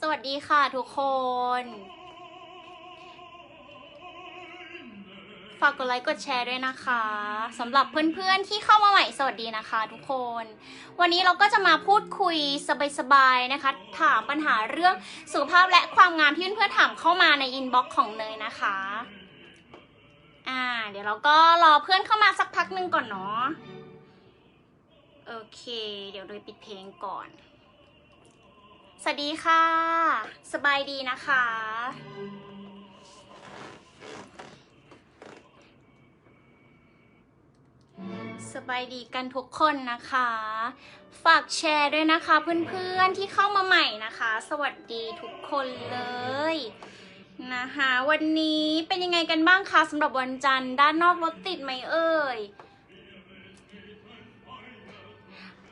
สวัสดีค่ะทุกคน ฝากกดไลค์กดแชร์ด้วยนะคะสำหรับเพื่อนๆที่เข้ามาใหม่สวัสดีนะคะทุกคน วันนี้เราก็จะมาพูดคุยสบายๆนะคะ ถามปัญหาเรื่องสุขภาพและความงามที่เพื่อนๆถามเข้ามาในอินบ็อกซ์ของเนยนะคะอ่าเดี๋ยวเราก็รอเพื่อนเข้ามาสักพักหนึ่งก่อนเนาะโอเค เดี๋ยวเนยปิดเพลงก่อน สวัสดีค่ะ สบายดีนะคะ สบายดีกันทุกคนนะคะ ฝากแชร์ด้วยนะคะเพื่อนๆที่เข้ามาใหม่นะคะ สวัสดีทุกคนเลยนะคะวันนี้เป็นยังไงกันบ้างคะสำหรับวันจันทร์ด้านนอกรถติดไหมเอ่ย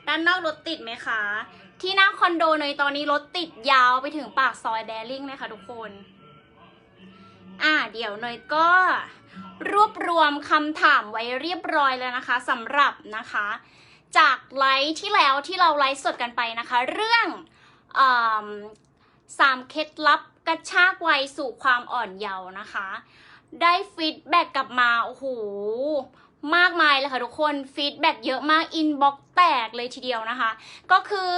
ด้านนอกรถติดไหมคะ ที่หน้าคอนโดเนยตอนนี้รถติดยาวไปถึงปากซอยแบริ่งเลยค่ะทุกคน อ่าเดี๋ยวเนยก็ รวบรวมคำถามไว้เรียบร้อยแล้วนะคะสำหรับนะคะ จากไลฟ์ที่แล้วที่เราไลฟ์สดกันไปนะคะ เรื่องอสามเคล็ดลับกระชากวัยสู่ความอ่อนเยาว์นะคะ ได้ฟีดแบ็กกลับมา โอ้โห เลยค่ะทุกคนฟีดแบ็กเยอะมากอินบ็อกแตกเลยทีเดียวนะคะ ก็คือ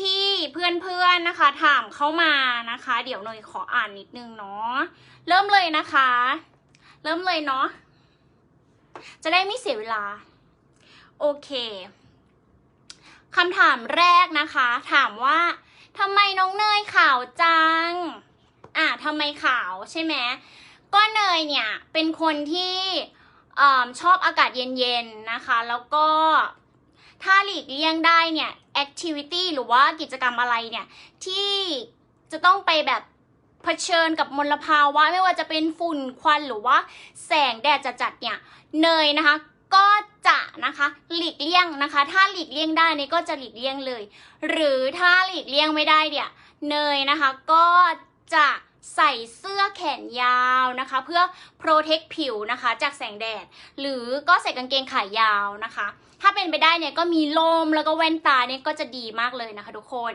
พี่ๆ เพื่อนๆ นะคะ ถามเข้ามานะคะ เดี๋ยวหน่อยขออ่านนิดนึงเนาะ เริ่มเลยนะคะ เริ่มเลยเนาะ จะได้ไม่เสียเวลา โอเค คำถามแรกนะคะ ถามว่าทำไมน้องเนยขาวจัง อะทำไมขาวใช่ไหม ก็เนยเนี่ย เป็นคนที่ อชอบอากาศเย็นๆนะคะ แล้วก็ถ้าหลีกเลี่ยงได้เนี่ยแอคทิวิตี้หรือว่ากิจกรรมอะไรเนี่ย ที่จะต้องไปแบบเผชิญกับมลภาวะ ไม่ว่าจะเป็นฝุ่นควันหรือว่าแสงแดดจัดๆเนี่ยเนยนะคะ ก็จะนะคะหลีกเลี่ยงนะคะ ถ้าหลีกเลี่ยงได้เนี่ยก็จะหลีกเลี่ยงเลย หรือถ้าหลีกเลี่ยงไม่ได้เนี่ยเนยนะคะ ก็จะ ใส่เสื้อแขนยาวนะคะ เพื่อ protect ผิวนะคะ จากแสงแดด หรือก็ใส่กางเกงขายาวนะคะ ถ้าเป็นไปได้เนี่ยก็มีลมแล้วก็แว่นตาเนี่ยก็จะดีมากเลยนะคะทุกคน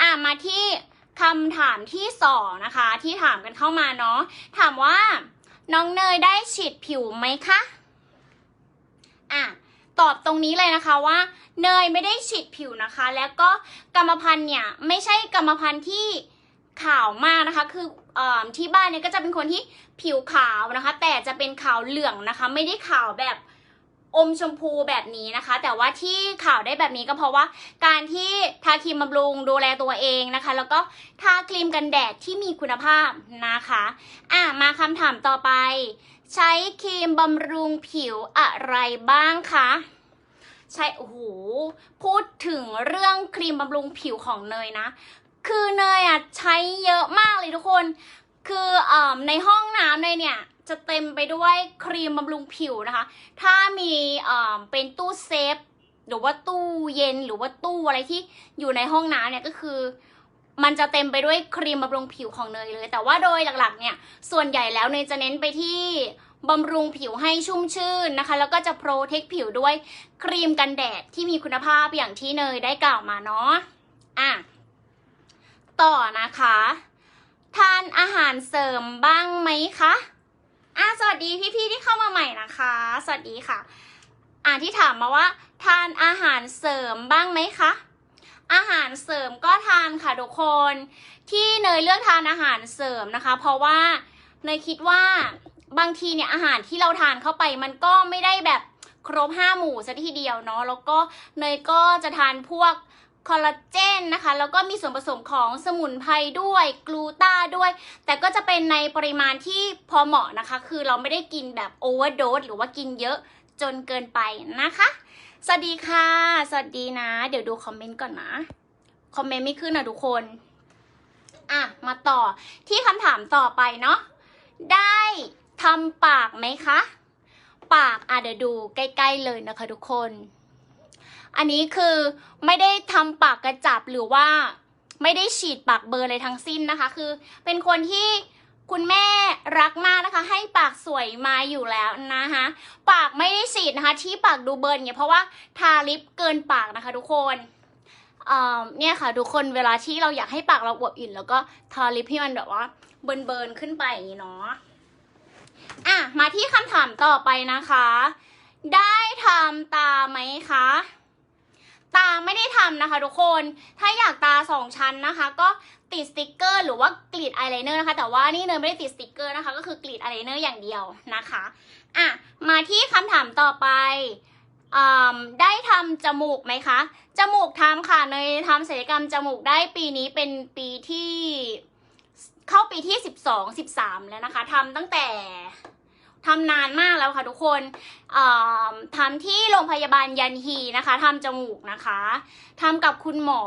อะมาที่คำถามที่สองนะคะ ที่ถามกันเข้ามาเนาะถามว่าน้องเนยได้ฉีดผิวไหมคะอะตอบตรงนี้เลยนะคะว่า เนยไม่ได้ฉีดผิวนะคะ แล้วก็กรรมพันธุ์เนี่ยไม่ใช่กรรมพันธุ์ที่ขาวมากนะคะ คือ ที่บ้านเนี่ยก็จะเป็นคนที่ผิวขาวนะคะ แต่จะเป็นขาวเหลืองนะคะ ไม่ได้ขาวแบบอมชมพูแบบนี้นะคะ แต่ว่าที่ขาวได้แบบนี้ก็เพราะว่า การที่ทาครีมบำรุงดูแลตัวเองนะคะ แล้วก็ทาครีมกันแดดที่มีคุณภาพนะคะอะมาคำถามต่อไป ใช้ครีมบำรุงผิวอะไรบ้างคะใช่โอ้โหพูดถึงเรื่องครีมบำรุงผิวของเนยนะ คือเนยอะใช้เยอะมากเลยทุกคน คืออในห้องน้ำเนยเนี่ยจะเต็มไปด้วยครีมบำรุงผิวนะคะ ถ้ามีเป็นตู้เซฟหรือว่าตู้เย็นหรือว่าตู้อะไรที่อยู่ในห้องน้ำเนี่ยก็คือ มันจะเต็มไปด้วยครีมบำรุงผิวของเนยเลย แต่ว่าโดยหลักๆ เนี่ยส่วนใหญ่แล้วเนยจะเน้นไปที่บำรุงผิวให้ชุ่มชื่นนะคะ แล้วก็จะโปรเทคผิวด้วยครีมกันแดดที่มีคุณภาพอย่างที่เนยได้กล่าวมาเนาะอะ ต่อนะคะ ทานอาหารเสริมบ้างไหมคะอะสวัสดีพี่ๆที่เข้ามาใหม่นะคะ สวัสดีค่ะ อ่าที่ถามมาว่า ทานอาหารเสริมบ้างไหมคะอาหารเสริมก็ทานค่ะทุกคน ที่เนยเลือกทานอาหารเสริมนะคะ เพราะว่าเนยคิดว่าบางทีเนี่ยอาหารที่เราทานเข้าไปมันก็ไม่ได้แบบครบห้าหมู่ซะทีเดียวเนาะแล้วก็เนยก็จะทานพวก คอลลาเจนนะคะ แล้วก็มีส่วนผสมของสมุนไพรด้วยกลูตาด้วย แต่ก็จะเป็นในปริมาณที่พอเหมาะนะคะ คือเราไม่ได้กินแบบโอเวอร์โดสหรือว่ากินเยอะจนเกินไปนะคะ สวัสดีค่ะ สวัสดีนะ เดี๋ยวดูคอมเมนต์ก่อนนะ คอมเมนต์ไม่ขึ้นนะทุกคน อะ มาต่อที่คำถามต่อไปเนาะ ได้ทำปากไหมคะ ปากอะเดี๋ยวดูใกล้ ๆ เลยนะคะทุกคน อันนี้คือไม่ได้ทำปากกระจับหรือว่าไม่ได้ฉีดปากเบอร์เลยทั้งสิ้นนะคะ คือเป็นคนที่คุณแม่รักมากนะคะ ให้ปากสวยมาอยู่แล้วนะคะปากไม่ได้ฉีดนะคะ ที่ปากดูเบิร์นเนี่ยเพราะว่าทาลิปเกินปากนะคะ ทุกคนอ่าเนี่ยค่ะทุกคนเวลาที่เราอยากให้ปากเราอวบอิ่มแล้วก็ทาลิปให้มันแบบว่าเบิร์นเบิร์นขึ้นไปอย่างนี้เนาะอะมาที่คำถามต่อไปนะคะ ได้ทำตาไหมคะ ตาไม่ได้ทำนะคะทุกคน ถ้าอยากตาสองชั้นนะคะ ก็ติดสติกเกอร์ หรือว่ากรีดอายไลเนอร์นะคะ แต่ว่านี่เนยไม่ได้ติดสติกเกอร์นะคะ ก็คือกรีดอายไลเนอร์อย่างเดียวนะคะ อะ มาที่คำถามต่อไปอืมได้ทำจมูกไหมคะ จมูกทำค่ะ เนยทำศัลยกรรมจมูกได้ปีนี้เป็นปีที่เข้าปีที่สิบสองสิบสามแล้วนะคะทำตั้งแต่ ทำนานมากแล้วค่ะทุกคนอ่าทำที่โรงพยาบาลยันฮีนะคะทำจมูกนะคะทำกับคุณหมอ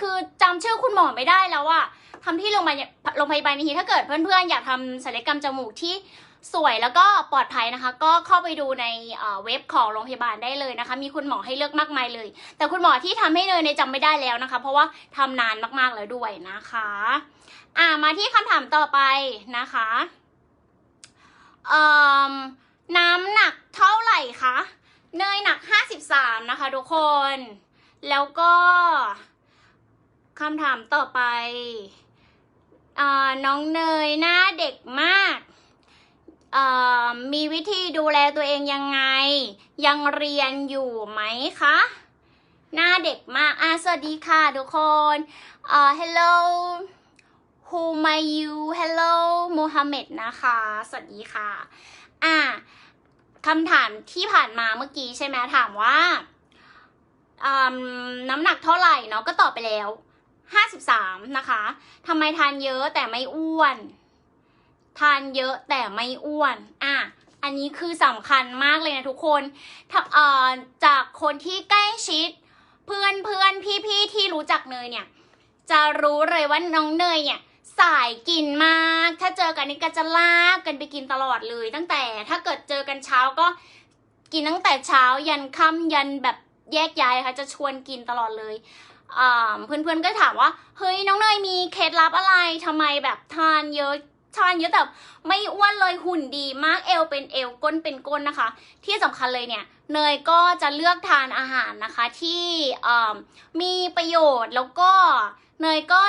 คือจำชื่อคุณหมอไม่ได้แล้วอะทำที่โรงพยาบาลโรงพยาบาลยันฮีถ้าเกิดเพื่อนๆ อยากทำศัลยกรรมจมูกที่สวยแล้วก็ปลอดภัยนะคะ ก็เข้าไปดูในเว็บของโรงพยาบาลได้เลยนะคะ มีคุณหมอให้เลือกมากมายเลย แต่คุณหมอที่ทำให้เนยในจำไม่ได้แล้วนะคะ เพราะว่าทำนานมากๆแล้วด้วยนะคะ อ่ามาที่คำถามต่อไปนะคะ เอ่อน้ำหนักเท่าไหร่คะ เนยหนัก 53 นะคะทุกคน แล้วก็คำถามต่อไปอน้องเนยหน้าเด็กมากมีวิธีดูแลตัวเองยังไง ยังเรียนอยู่ไหมคะ หน้าเด็กมากอ่าสวัสดีค่ะทุกคนอ่า hello who my you hello โมฮัมเม็ดนะคะ สวัสดีค่ะ อ่าคำถามที่ผ่านมาเมื่อกี้ใช่ไหมถามว่าน้ำหนักเท่าไหร่เนาะก็ตอบไปแล้ว 53 นะคะทำไมทานเยอะแต่ไม่อ้วน ทานเยอะแต่ไม่อ้วน อะ อันนี้คือสำคัญมากเลยนะทุกคนจากคนที่ใกล้ชิด เพื่อนเพื่อนพี่พี่ที่รู้จักเนยเนี่ย จะรู้เลยว่าน้องเนยเนี่ย สายกินมาก ถ้าเจอกันนี่ก็จะลากกันไปกินตลอดเลย ตั้งแต่ถ้าเกิดเจอกันเช้าก็กินตั้งแต่เช้ายันค่ำยันแบบแยกย้ายค่ะจะชวนกินตลอดเลยอ่าเพื่อนๆก็ถามว่าเฮ้ยน้องเนยมีเคล็ดลับอะไรทำไมแบบทานเยอะทานเยอะแต่ไม่อ้วนเลยหุ่นดีมากเอวเป็นเอวก้นเป็นก้นนะคะ ที่สำคัญเลยเนี่ยเนยก็จะเลือกทานอาหารนะคะที่อ่ามีประโยชน์แล้วก็เนยก็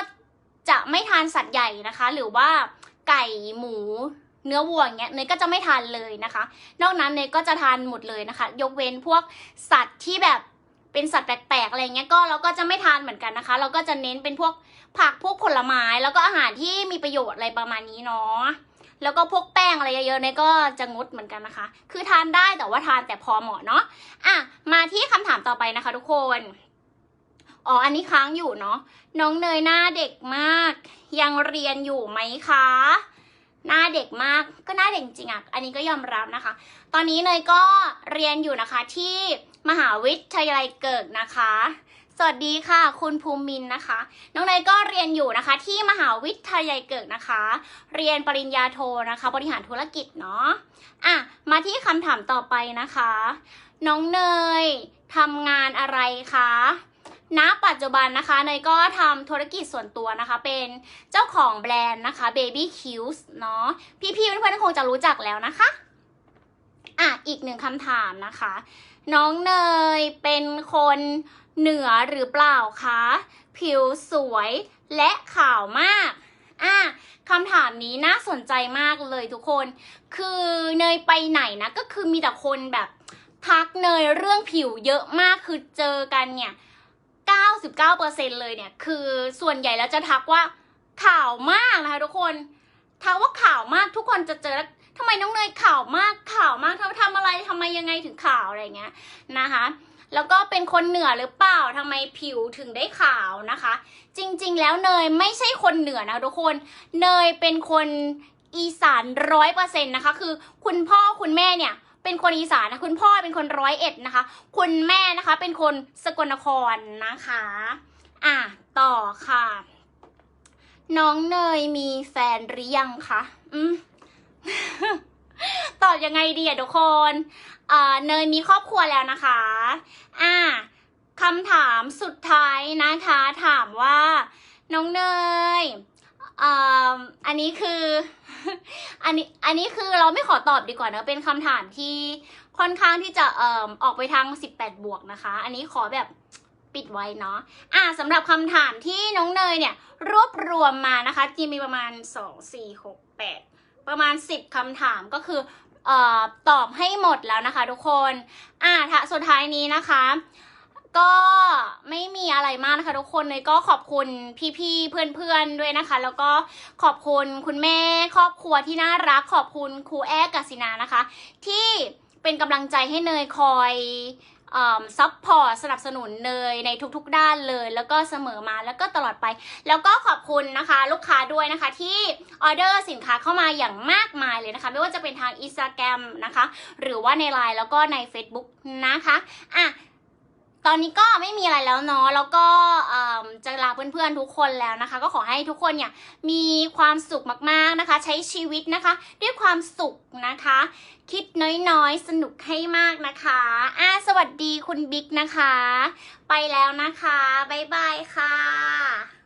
จะไม่ทานสัตว์ใหญ่นะคะ หรือว่าไก่หมูเนื้อวัวเงี้ยเนยก็จะไม่ทานเลยนะคะ นอกนั้นเนยก็จะทานหมดเลยนะคะ ยกเว้นพวกสัตว์ที่แบบเป็นสัตว์แปลกๆอะไรเงี้ยก็เราก็จะไม่ทานเหมือนกันนะคะ เราก็จะเน้นเป็นพวกผักพวกผลไม้แล้วก็อาหารที่มีประโยชน์อะไรประมาณนี้เนาะแล้วก็พวกแป้งอะไรเยอะๆเนี่ยก็จะงดเหมือนกันนะคะ คือทานได้แต่ว่าทานแต่พอเหมาะเนาะอะมาที่คำถามต่อไปนะคะ ทุกคน อ๋อ อันนี้ค้างอยู่เนาะ น้องเนยหน้าเด็กมาก ยังเรียนอยู่ไหมคะ หน้าเด็กมาก ก็หน้าเด็กจริงอะอันนี้ก็ยอมรับนะคะ ตอนนี้เนยก็เรียนอยู่นะคะที่มหาวิทยาลัยเกิดนะคะ สวัสดีค่ะ คุณภูมินนะคะ น้องเนยก็เรียนอยู่นะคะ ที่มหาวิทยาลัยเกิดนะคะ เรียนปริญญาโทนะคะ บริหารธุรกิจเนาะ อะ มาที่คำถามต่อไปนะคะ น้องเนยทำงานอะไรคะ ณปัจจุบันนะคะเนยก็ทำธุรกิจส่วนตัวนะคะ เป็นเจ้าของแบรนด์นะคะ Baby c u s เนาะพี่ๆเพื่อนๆคงจะรู้จักแล้วนะคะอะอีกหนึ่งคำถามนะคะ น้องเนยเป็นคนเหนือหรือเปล่าคะผิวสวยและขาวมากอะคำถามนี้น่าสนใจมากเลยทุกคน คือเนยไปไหนนะก็คือมีแต่คนแบบทักเนยเรื่องผิวเยอะมากคือเจอกันเนี่ย 99%เลยเนี่ย คือส่วนใหญ่แล้วจะทักว่าขาวมากนะคะทุกคนทักว่าขาวมากทุกคนจะเจอแล้วทำไมน้องเนยขาวมากขาวมากทำทำอะไรทำไมยังไงถึงขาวอะไรเงี้ยนะคะแล้วก็เป็นคนเหนือหรือเปล่าทำไมผิวถึงได้ขาวนะคะ จริงๆ แล้วเนยไม่ใช่คนเหนือนะทุกคน เนยเป็นคนอีสานร้อยเปอร์เซ็นต์นะคะ คือคุณพ่อคุณแม่เนี่ย เป็นคนอีสานนะคุณพ่อเป็นคนร้อยเอ็ดนะคะ คุณแม่นะคะเป็นคนสกลนครนะคะ อะต่อค่ะ น้องเนยมีแฟนหรือยังคะอืมตอบยังไงดีอะทุกคนอ่าเนยมีครอบครัวแล้วนะคะ อ่าคำถามสุดท้ายนะคะ ถามว่า น้องเนย อันนี้คือ อันนี้ อันนี้คือเราไม่ขอตอบดีกว่าเนอะเป็นคำถามที่ค่อนข้างที่จะเอ่อออกไปทาง 18 บวกนะคะ อันนี้ขอแบบปิดไว้เนาะ อะสำหรับคำถามที่น้องเนยเนี่ย รวบรวมมานะคะจีมีประมาณ 2 4 6 8 ประมาณ 10คำถามก็คือเอ่อตอบให้หมดแล้วนะคะทุกคน อ่าสุดท้ายนี้นะคะ ก็ไม่มีอะไรมากนะคะทุกคนเลยก็ขอบคุณพี่ๆเพื่อนๆด้วยนะคะ แล้วก็ขอบคุณคุณแม่ครอบครัวที่น่ารัก ขอบคุณครูแอ้กัสินานะคะ ที่เป็นกำลังใจให้เนยคอยซัพพอร์ตสนับสนุนเนยในทุกๆด้านเลย แล้วก็เสมอมาแล้วก็ตลอดไป แล้วก็ขอบคุณนะคะ ลูกค้าด้วยนะคะที่ออเดอร์สินค้าเข้ามาอย่างมากมายเลยนะคะ ไม่ว่าจะเป็นทาง Instagram นะคะ หรือว่าใน Line แล้วก็ใน Facebook นะคะอะ ตอนนี้ก็ไม่มีอะไรแล้วเนาะ แล้วก็จะลาเพื่อนๆทุกคนแล้วนะคะ ก็ขอให้ทุกคนเนี่ยมีความสุขมากๆนะคะ ใช้ชีวิตนะคะ ด้วยความสุขนะคะ คิดน้อยๆ สนุกให้มากนะคะอะสวัสดีคุณบิ๊กนะคะ ไปแล้วนะคะ บ๊ายบายค่ะ